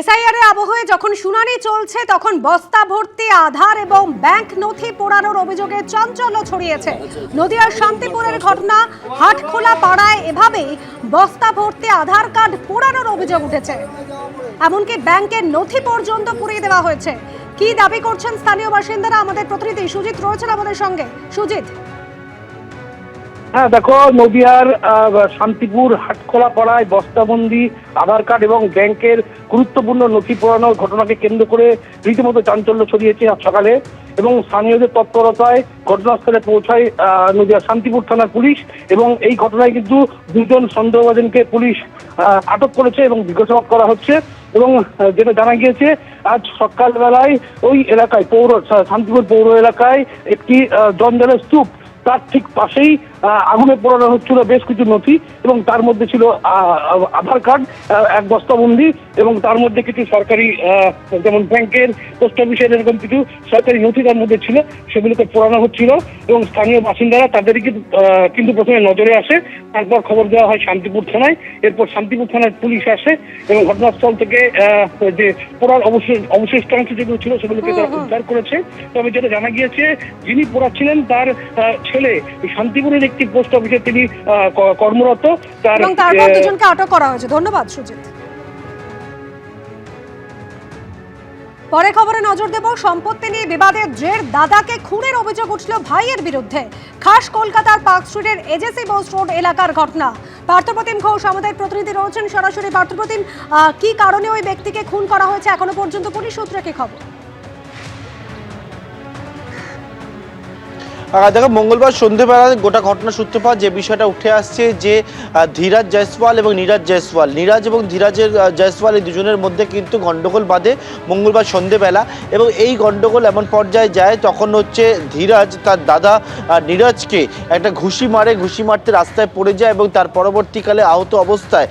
SIR এর আবহে যখন শুনানি চলছে, তখন বস্তা ভর্তি, আধার এবং ব্যাংক নথি পোড়ানোর অভিযোগে চাঞ্চল্য ছড়িয়েছে। নদিয়ার শান্তিপুরের ঘটনা হাটখোলা পাড়ায় এভাবেই বস্তা ভর্তি, আধার কার্ড পোড়ানোর অভিযোগ উঠেছে। এমনকি ব্যাংকের নথি পর্যন্ত পুড়িয়ে দেওয়া হয়েছে। কি দাবি করছেন স্থানীয় বাসিন্দারা? আমাদের প্রতিনিধি সুজিত রয়েছেন আমাদের সঙ্গে। সুজিত। হ্যাঁ দেখো নদিয়ার শান্তিপুর হাটখোলা পাড়ায় বস্তাবন্দি আধার কার্ড এবং ব্যাংকের গুরুত্বপূর্ণ নথি পোড়ানোর ঘটনাকে কেন্দ্র করে রীতিমতো চাঞ্চল্য ছড়িয়েছে আজ সকালে এবং স্থানীয়দের তৎপরতায় ঘটনাস্থলে পৌঁছায় আহ, নদিয়ার শান্তিপুর থানার পুলিশ এবং এই ঘটনায় কিন্তু দুজন সন্দেহভাজনকে পুলিশ আটক করেছে এবং জিজ্ঞাসাবাদ করা হচ্ছে এবং যেটা জানা গিয়েছে আজ সকালবেলায় ওই এলাকায় পৌর শান্তিপুর পৌর এলাকায় একটি জঞ্জালের স্তূপ তার ঠিক পাশেই আগুনে পোড়ানো হচ্ছিল বেশ কিছু নথি এবং তার মধ্যে ছিল আধার কার্ড এক বস্তাবন্দি এবং তার মধ্যে কিছু সরকারি যেমন ব্যাংকের, পোস্ট অফিসের এরকম কিছু সরকারি নথি তার মধ্যে ছিল, সেগুলোকে পোড়ানো হচ্ছিল এবং স্থানীয় বাসিন্দারা তাদের কিন্তু প্রথমে নজরে আসে, তারপর খবর দেওয়া হয় শান্তিপুর থানায়, এরপর শান্তিপুর থানার পুলিশ আসে এবং ঘটনাস্থল থেকে যে পোড়ার অবশেষ অবশিষ্টাংশ যেগুলো ছিল সেগুলোকে তারা উদ্ধার করেছে। তবে যেটা জানা গিয়েছে, যিনি পোড়াচ্ছিলেন তার আহ, ছেলে শান্তিপুরের একটি পোস্ট অফিসে তিনি কর্মরত তার এবং তারপর দুজনকে আটক করা হয়েছে। ধন্যবাদ সুজিত। পরে খবরে নজর দেব সম্পত্তি নিয়ে বিবাদের জের। দাদাকে খুনের অভিযোগ উঠল ভাইয়ের বিরুদ্ধে। খাস কলকাতার পার্ক স্ট্রিটের এজেসি বোস রোড এলাকার ঘটনা। পার্থপ্রতিম ঘোষ আমাদের প্রতিনিধি রয়েছেন। সরাসরি পার্থপ্রতিম কি কারণে ওই ব্যক্তিকে খুন করা হয়েছে? এখনও পর্যন্ত পুলিশ সূত্রে কি খবর? দেখো, মঙ্গলবার সন্ধ্যেবেলা গোটা ঘটনা সূত্রপাত যে বিষয়টা উঠে আসছে যে ধীরাজ জয়সওয়াল এবং নীরাজ জয়সওয়াল। নীরাজ এবং ধীরাজের জয়সওয়াল এই দুজনের মধ্যে কিন্তু গণ্ডগোল বাঁধে মঙ্গলবার সন্ধ্যেবেলা এবং এই গণ্ডগোল এমন পর্যায়ে যায়, তখন হচ্ছে ধীরাজ তার দাদা নীরাজকে একটা ঘুষি মারে, ঘুষি মারতে রাস্তায় পড়ে যায় এবং তার পরবর্তীকালে আহত অবস্থায়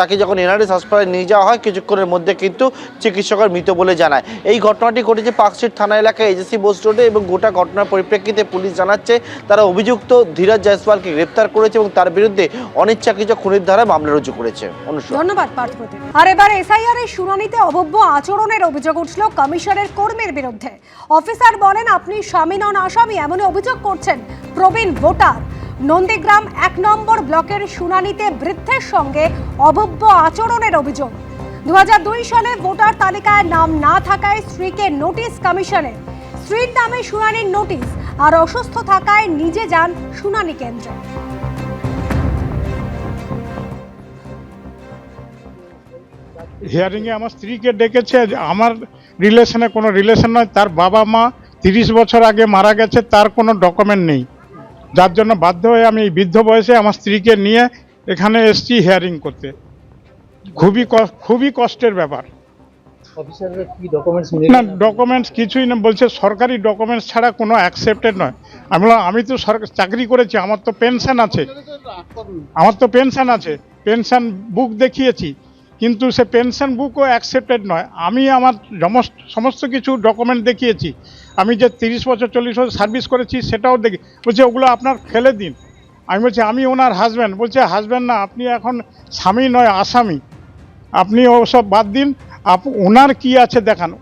তাকে যখন এনআরএস হাসপাতালে নিয়ে যাওয়া হয়, কিছুক্ষণের মধ্যে কিন্তু চিকিৎসকের মৃত বলে জানায়। এই ঘটনাটি ঘটেছে পার্কস্ট্রিট থানা এলাকায়, এজেসি বোস রোডে এবং গোটা ঘটনার পরিপ্রেক্ষিতে পুলিশ জানাচ্ছে, তারা অভিযুক্ত ধীরাজ জয়সওয়ালকে গ্রেপ্তার করেছে এবং তার বিরুদ্ধে অনিচ্ছাকৃত খুনির ধারায় মামলা রুজু করেছে। ধন্যবাদ আর এবার এসআইআর এর শুনানিতে অভব্য আচরণের অভিযোগ উঠল কমিশনের কর্মীর বিরুদ্ধে। অফিসার বলেন, আপনি স্বামী নন, আসামি। এমনই অভিযোগ করছেন প্রবীণ ভোটার। নন্দীগ্রাম এক নম্বর ব্লকের শুনানিতে বৃদ্ধের সঙ্গে অভব্য আচরণের অভিযোগ। দু হাজার দুই সালে ভোটার তালিকায় নাম না থাকায় স্ত্রীকে নোটিশ কমিশনের স্ত্রীর নামে শুনানির নোটিশ। আর অসুস্থ থাকায় নিজে যান শুনানি কেন্দ্রে। হিয়ারিংয়ে আমার স্ত্রীকে ডেকেছে আমার রিলেশনে কোনো রিলেশন নয়, তার বাবা মা তিরিশ বছর আগে মারা গেছে, তার কোনো ডকুমেন্ট নেই। যার জন্য বাধ্য হয়ে আমি এই বৃদ্ধ বয়সে আমার স্ত্রীকে নিয়ে এখানে এসছি হিয়ারিং করতে। খুবই খুবই কষ্টের ব্যাপার। অফিসাররা কি ডকুমেন্টস না ডকুমেন্টস কিছুই না বলছে সরকারি ডকুমেন্টস ছাড়া কোনো অ্যাকসেপ্টেড নয়। আমি বললাম আমি তো চাকরি করেছি আমার তো পেনশন আছে। আমার তো পেনশন আছে পেনশন বুক দেখিয়েছি কিন্তু সে পেনশন বুকও অ্যাকসেপ্টেড নয়। আমি আমার সমস্ত সমস্ত কিছু ডকুমেন্ট দেখিয়েছি। আমি যে তিরিশ বছর চল্লিশ বছর সার্ভিস করেছি সেটাও দেখি বলছে ওগুলো আপনার ফেলে দিন। আমি বলছি আমি ওনার হাজব্যান্ড বলছে হাজব্যান্ড না আপনি এখন স্বামী নয় আসামি। আপনি ওসব বাদ দিন আপ ওনার কি আছে দেখানো?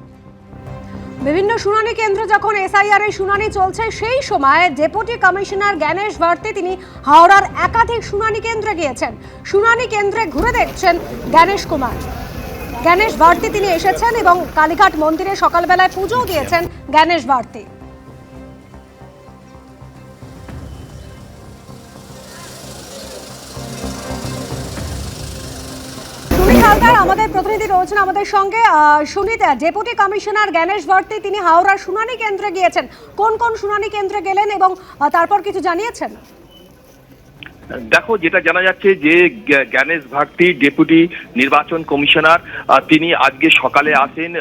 বিভিন্ন শুনানি কেন্দ্র যখন এসআইআর এর শুনানি চলছে, সেই সময় ডেপুটি কমিশনার জ্ঞানেশ ভারতে তিনি হাওড়ার একাধিক শুনানি কেন্দ্রে গিয়েছেন। শুনানি কেন্দ্রে ঘুরে দেখছেন জ্ঞানেশ কুমার। জ্ঞানেশ ভারতে তিনি এসেছেন এবং কালীঘাট মন্দিরে সকালবেলায় পুজো দিয়েছেন জ্ঞানেশ ভারতী। হালদার আমাদের প্রতিনিধি রয়েছেন আমাদের সঙ্গে সুনিতা ডেপুটি কমিশনার জ্ঞানেশ ভর্তি। তিনি হাওড়ার শুনানি কেন্দ্রে গিয়েছেন। কোন কোন শুনানি কেন্দ্রে গেলেন এবং তারপর কিছু জানিয়েছেন? দেখো, যেটা জানা যাচ্ছে যে জ্ঞানেশ ভারতী ডেপুটি নির্বাচন কমিশনার তিনি আজকে সকালে আসেন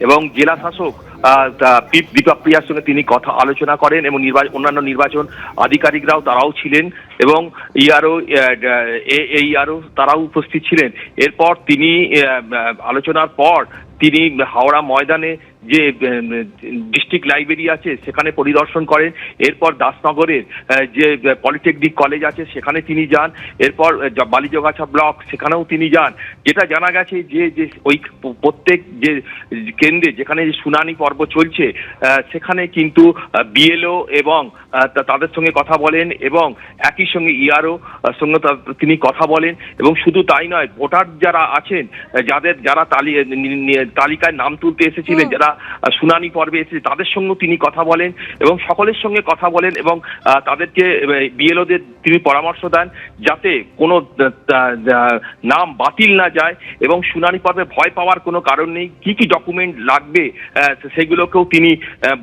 এবং জেলা শাসক দীপক প্রিয়ার সঙ্গে তিনি কথা আলোচনা করেন এবং নির্বা- অন্যান্য নির্বাচন আধিকারিকরাও তারাও ছিলেন এবং ইআরও এই আরও তারাও উপস্থিত ছিলেন। এরপর তিনি আলোচনার পর তিনি হাওড়া ময়দানে যে ডিস্ট্রিক্ট লাইব্রেরি আছে সেখানে পরিদর্শন করেন। এরপর দাসনগরের যে পলিটেকনিক কলেজ আছে সেখানে তিনি যান। এরপর বালিজগাছা ব্লক সেখানেও তিনি যান। যেটা জানা গেছে যে যে ওই প্রত্যেক যে কেন্দ্রে যেখানে যে শুনানি পর্ব চলছে সেখানে কিন্তু বিএলও এবং তাদের সঙ্গে কথা বলেন এবং একই সঙ্গে ইআরও সঙ্গে তিনি কথা বলেন। এবং শুধু তাই নয় ভোটার যারা আছেন যাদের যারা তালিকায় নাম তুলতে এসেছিলেন যারা শুনানি পর্বে এসেছে, তাদের সঙ্গেও তিনি কথা বলেন এবং সকলের সঙ্গে কথা বলেন এবং তাদেরকে বিএলওদের তিনি পরামর্শ দেন যাতে কোনো নাম বাতিল না যায় এবং শুনানি পর্বে ভয় পাওয়ার কোনো কারণ নেই। কি কি ডকুমেন্ট লাগবে সেগুলোকেও তিনি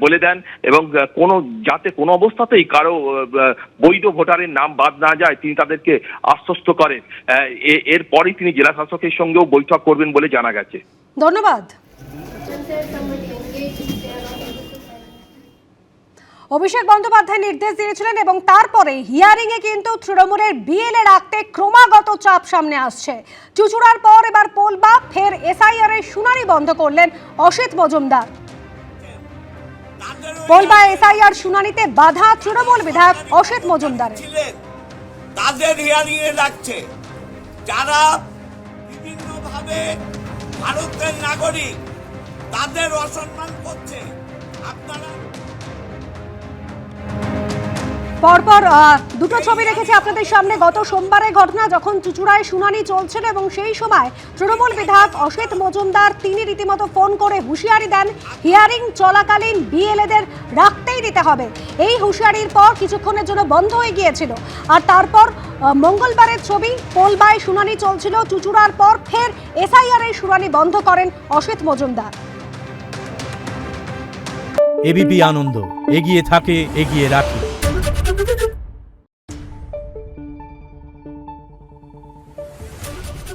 বলে দেন এবং কোনো, যাতে কোনো অবস্থাতেই কারও বৈধ ভোটারের নাম বাদ না যায়, তিনি তাদেরকে আশ্বস্ত করেন। এরপরই তিনি জেলা শাসকের সঙ্গেও বৈঠক করবেন বলে জানা গেছে। ধন্যবাদ। অভিষেক বন্দ্যোপাধ্যায় নির্দেশ দিয়েছিলেন এবং তারপরে হিয়ারিং এ কিন্তু তৃণমূলের বিএলএ রাখতে ক্রমাগত চাপ সামনে আসছে। চুচুড়ার পর এবার পোলবা, ফের এসআইআর এর শুনানি বন্ধ করলেন অসিত মজুমদার। পোলবা এসআইআর শুনানিতে বাধা তৃণমূল বিধায়ক অসিত মজুমদার তাদের রাখছে যারা বিভিন্নভাবে ভারতের নাগরিক, তাদের অসম্মান করছে। আপনারা পরপর দুটো ছবি রেখেছি আপনাদের সামনে। গত সোমবারের ঘটনা যখন চুচুড়ায় শুনানি চলছিল এবং সেই সময় তৃণমূল বিধায়ক অসিত মজুমদার, তিনি রীতিমতো ফোন করে হুঁশিয়ারি দেন, হিয়ারিং চলাকালীন বিএলএদের রাখতেই দিতে হবে। এই হুঁশিয়ারির পর কিছুক্ষণের জন্য বন্ধ হয়ে গিয়েছিল। আর তারপর মঙ্গলবারের ছবি পোলবায় শুনানি চলছিল, চুচুড়ার পর ফের এসআইআর এর শুনানি বন্ধ করেন অসিত মজুমদার। এবিপি আনন্দ, এগিয়ে থাকে, এগিয়ে রাখে।